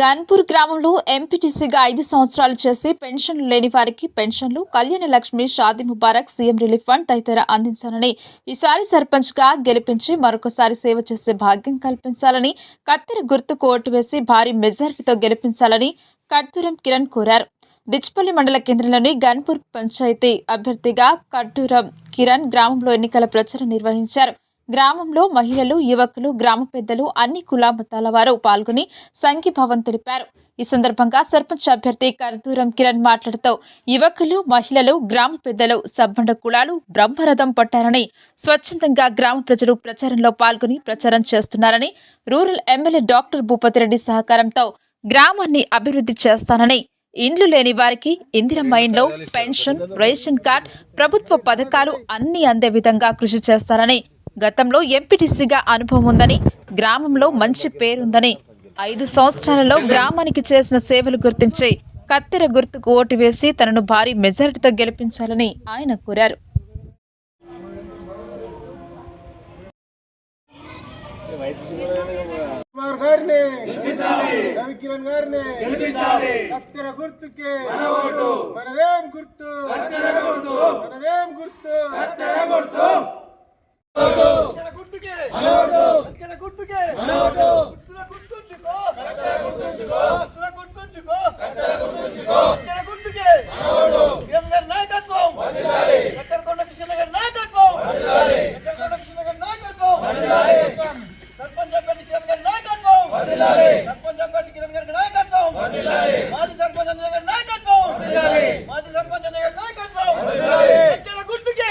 గన్పూర్ గ్రామంలో ఎంపీటీసీగా ఐదు సంవత్సరాలు చేసి పెన్షన్లు లేని వారికి పెన్షన్లు Kalyana Lakshmi Shaadi Mubarak CM relief fund తదితర అందించాలని ఈసారి సర్పంచ్గా గెలిపించి మరొకసారి సేవ చేసే భాగ్యం కల్పించాలని కత్తెర గుర్తుకు ఓటు వేసి భారీ మెజారిటీతో గెలిపించాలని కట్టూరం కిరణ్ కోరారు. డిచ్పల్లి మండల కేంద్రంలోని గన్పూర్ పంచాయతీ అభ్యర్థిగా కట్టూరం కిరణ్ గ్రామంలో ఎన్నికల ప్రచారం నిర్వహించారు. గ్రామంలో మహిళలు యువకులు గ్రామ పెద్దలు అన్ని కుల మతాల వారు పాల్గొని సంఘీభావం తెలిపారు. ఈ సందర్భంగా సర్పంచ్ అభ్యర్థి కర్దూరం కిరణ్ మాట్లాడుతూ యువకులు మహిళలు గ్రామ పెద్దలు సబ్బండ కులాలు బ్రహ్మరథం పట్టారని స్వచ్ఛందంగా గ్రామ ప్రజలు ప్రచారంలో పాల్గొని ప్రచారం చేస్తున్నారని రూరల్ ఎమ్మెల్యే డాక్టర్ భూపతిరెడ్డి సహకారంతో గ్రామాన్ని అభివృద్ధి చేస్తానని ఇండ్లు లేని వారికి ఇందిరమ్మ ఇండ్లు పెన్షన్ రేషన్ కార్డ్ ప్రభుత్వ పథకాలు అన్ని అందే విధంగా కృషి చేస్తారని గతంలో ఎంపీటీసీగా అనుభవం ఉందని గ్రామంలో మంచి పేరుందని ఐదు సంవత్సరాలలో గ్రామానికి చేసిన సేవలు గుర్తించి కత్తెర గుర్తుకు ఓటు వేసి తనను భారీ మెజారిటీతో గెలిపించాలని ఆయన కోరారు. గుర్తుకే మనదేం గుర్తు? మనదేం గుర్తు కత్తెర గుర్తుకే కత్తెర గుర్తుకే గుర్తుల గుర్తుంచుకో గుర్తుల గుర్తుంచుకో కత్తెర గుర్తుకే కిరణ్ గారి నాయకత్వం కత్తెరకొండ కృష్ణ గారి నాయకత్వం కత్తెరకొండ కృష్ణ గారి నాయకత్వం సర్పంచ్ నాయకత్వం. మాజీ సర్పంచ్ అన్నయ్య గారి నాయకత్వం మాజీ సర్పంచ్ అన్నయ్య గారి నాయకత్వం కత్తెర గుర్తుకే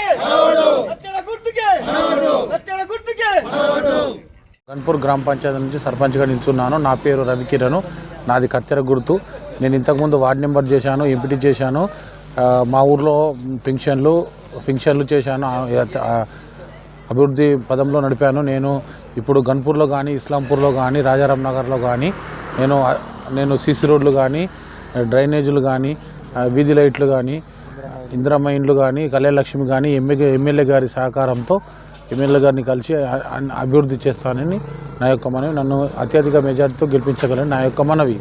కత్తెర గుర్తుకే కత్తెర గుర్తుకే కన్పూర్ గ్రామ పంచాయతీ నుంచి సర్పంచ్గా నిల్చున్నాను. నా పేరు రవికిరణ్. నాది కత్తెర గుర్తు. నేను ఇంతకుముందు వార్డ్ నెంబర్ చేశాను ఎంపీటీ చేశాను. మా ఊర్లో పింఛన్లు ఫింక్షన్లు చేశాను. అభివృద్ధి పదంలో నడిపాను. నేను ఇప్పుడు గన్పూర్లో కానీ ఇస్లాంపూర్లో కానీ రాజారాం నగర్లో కానీ నేను నేను సీసీ రోడ్లు కానీ డ్రైనేజీలు కానీ వీధి లైట్లు కానీ ఇందిరమ్మ ఇండ్లు కానీ కళ్యాణలక్ష్మి కానీ ఎమ్మె ఎమ్మెల్యే గారి సహకారంతో ఎమ్మెల్యే గారిని కలిసి అభివృద్ధి చేస్తానని నా యొక్క మనవి. నన్ను అత్యధిక మెజార్టీతో గెలిపించగలని నా యొక్క మనవి.